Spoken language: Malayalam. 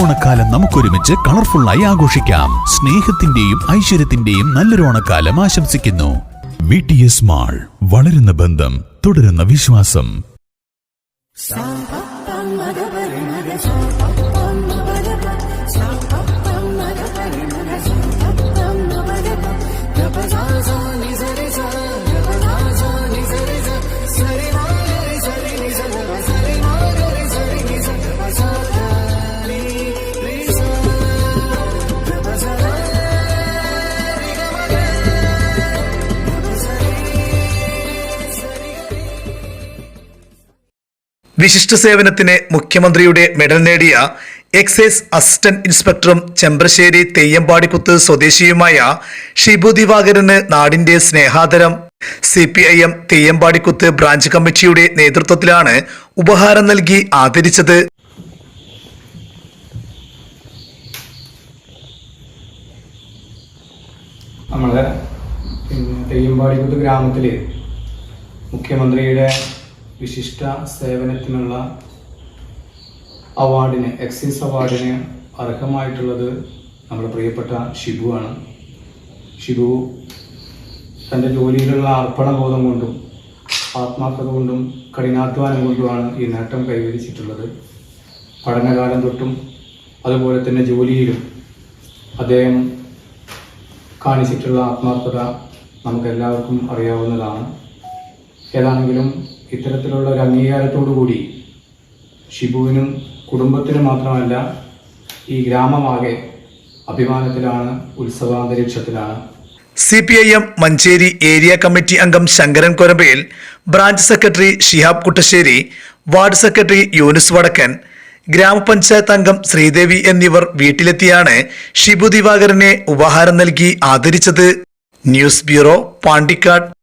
ഓണക്കാലം നമുക്കൊരുമിച്ച് കളർഫുള്ളായി ആഘോഷിക്കാം. സ്നേഹത്തിന്റെയും ഐശ്വര്യത്തിന്റെയും നല്ലൊരു ഓണക്കാലം ആശംസിക്കുന്നു. വി ടി എസ് മാൾ വളരുന്ന ബന്ധം തുടരുന്ന വിശ്വാസം. വിശിഷ്ട സേവനത്തിന് മുഖ്യമന്ത്രിയുടെ മെഡൽ നേടിയ എക്സൈസ് അസിസ്റ്റന്റ് ഇൻസ്പെക്ടറും ചെമ്പ്രശ്ശേരി തെയ്യമ്പാടിക്കുത്ത് സ്വദേശിയുമായ ഷിബു ദിവാകരന് നാടിന്റെ സ്നേഹാദരം. C P I M Theyyampadikuthu branch കമ്മിറ്റിയുടെ നേതൃത്വത്തിലാണ് ഉപഹാരം നൽകി ആദരിച്ചത്. നമ്മളെ തെയ്യമ്പാടിക്കുത്ത് ഗ്രാമത്തിൽ മുഖ്യമന്ത്രിയുടെ വിശിഷ്ട സേവനത്തിനുള്ള അവാർഡിന് എക്സൈസ് അവാർഡിന് അർഹമായിട്ടുള്ളത് നമ്മുടെ പ്രിയപ്പെട്ട ഷിബു ആണ്. ഷിബു തന്റെ ജോലിയിലുള്ള അർപ്പണബോധം കൊണ്ടും ആത്മാർത്ഥത കൊണ്ടും കഠിനാധ്വാനം കൊണ്ടുമാണ് ഈ നേട്ടം കൈവരിച്ചിട്ടുള്ളത്. പഠനകാലം തൊട്ടും അതുപോലെ തന്നെ ജോലിയിലും അദ്ദേഹം കാണിച്ചിട്ടുള്ള ആത്മാർത്ഥത നമുക്ക് എല്ലാവർക്കും അറിയാവുന്നതാണ്. ഏതാണെങ്കിലും ഇത്തരത്തിലുള്ള ഒരു അംഗീകാരത്തോടു കൂടി ഷിബുവിനും കുടുംബത്തിനും മാത്രമല്ല ഈ ഗ്രാമമാകെ അഭിമാനത്തിലാണ് ഉത്സവാന്തരീക്ഷത്തിലാണ്. C P I M Manjeri area committee അംഗം Sankaran Korambayil branch secretary Shihab Kuttassery ward secretary Yunus Vadakkan grama panchayat അംഗം ശ്രീദേവി എന്നിവർ വീട്ടിലെത്തിയാണ് ഷിബു ദിവാകരനെ ഉപഹാരം നൽകി ആദരിച്ചത്. News bureau Pandikkad.